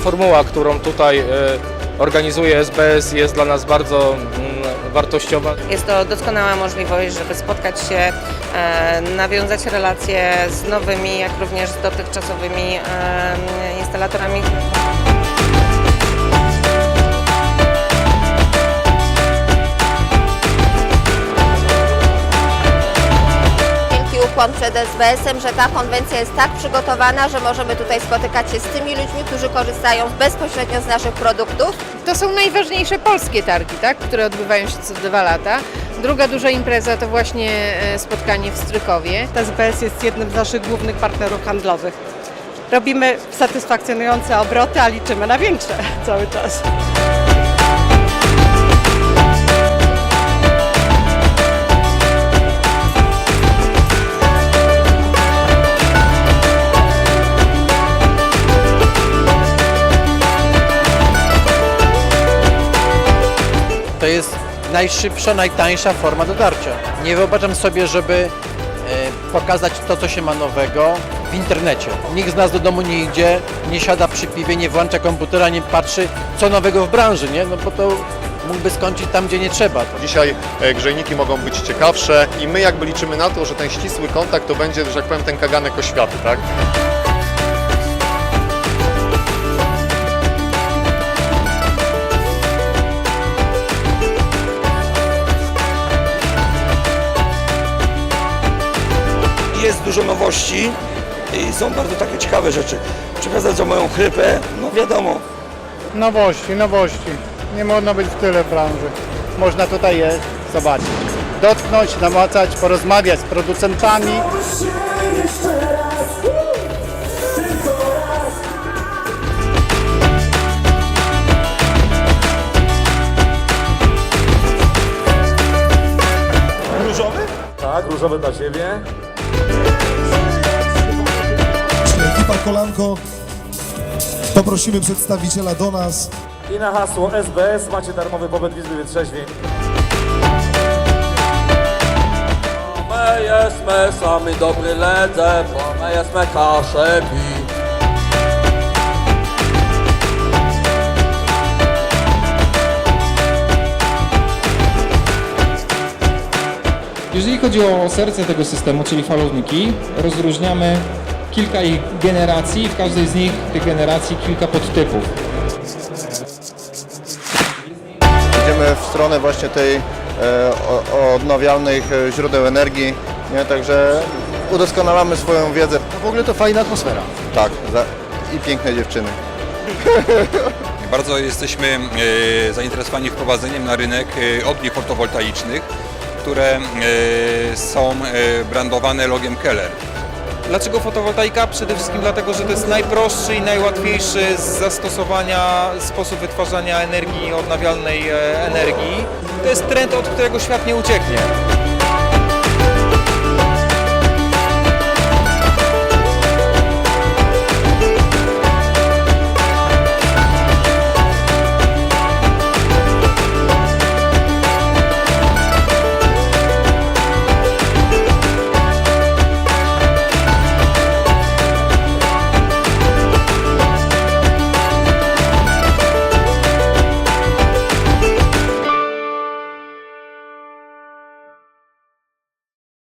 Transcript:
formuła, którą tutaj e, organizuje SBS jest dla nas bardzo mm, wartościowa. Jest to doskonała możliwość, żeby spotkać się, e, nawiązać relacje z nowymi, jak również z dotychczasowymi e, instalatorami. Ukłon przed SBS-em, że ta konwencja jest tak przygotowana, że możemy tutaj spotykać się z tymi ludźmi, którzy korzystają bezpośrednio z naszych produktów. To są najważniejsze polskie targi, tak, które odbywają się co dwa lata. Druga duża impreza to właśnie e, spotkanie w Strykowie. SBS jest jednym z naszych głównych partnerów handlowych. Robimy satysfakcjonujące obroty, a liczymy na większe cały czas. Jest najszybsza, najtańsza forma dotarcia. Nie wyobrażam sobie, żeby e, pokazać to, co się ma nowego w internecie. Nikt z nas do domu nie idzie, nie siada przy piwie, nie włącza komputera, nie patrzy, co nowego w branży, nie? No bo to mógłby skończyć tam, gdzie nie trzeba. Dzisiaj e, grzejniki mogą być ciekawsze i my jakby liczymy na to, że ten ścisły kontakt to będzie, że tak powiem, ten kaganek oświaty, tak? Jest dużo nowości i są bardzo takie ciekawe rzeczy. Przykładając moją chrypę, no wiadomo, Nowości, nowości. Nie można być w tyle w branży. Można tutaj je zobaczyć. Dotknąć, namacać, porozmawiać z producentami. Tak, różowy dla Ciebie. Ekipa Kolanko, poprosimy przedstawiciela do nas. I na hasło SBS macie darmowy pobyt w Izbie Wytrzeźwień. My jesteśmy sami dobry ledze, bo my jesteśmy kaszemi. Jeżeli chodzi o serce tego systemu, czyli falowniki, rozróżniamy kilka ich generacji, w każdej z nich tych generacji kilka podtypów. Idziemy w stronę właśnie tej e, o, odnawialnych e, źródeł energii, nie? Także udoskonalamy swoją wiedzę. W ogóle to fajna atmosfera. Tak, za, i piękne dziewczyny. Bardzo jesteśmy e, zainteresowani wprowadzeniem na rynek e, ogni fotowoltaicznych, które e, są e, brandowane logiem Keller. Dlaczego fotowoltaika? Przede wszystkim dlatego, że to jest najprostszy i najłatwiejszy z zastosowania sposób wytwarzania energii, odnawialnej e, energii. To jest trend, od którego świat nie ucieknie.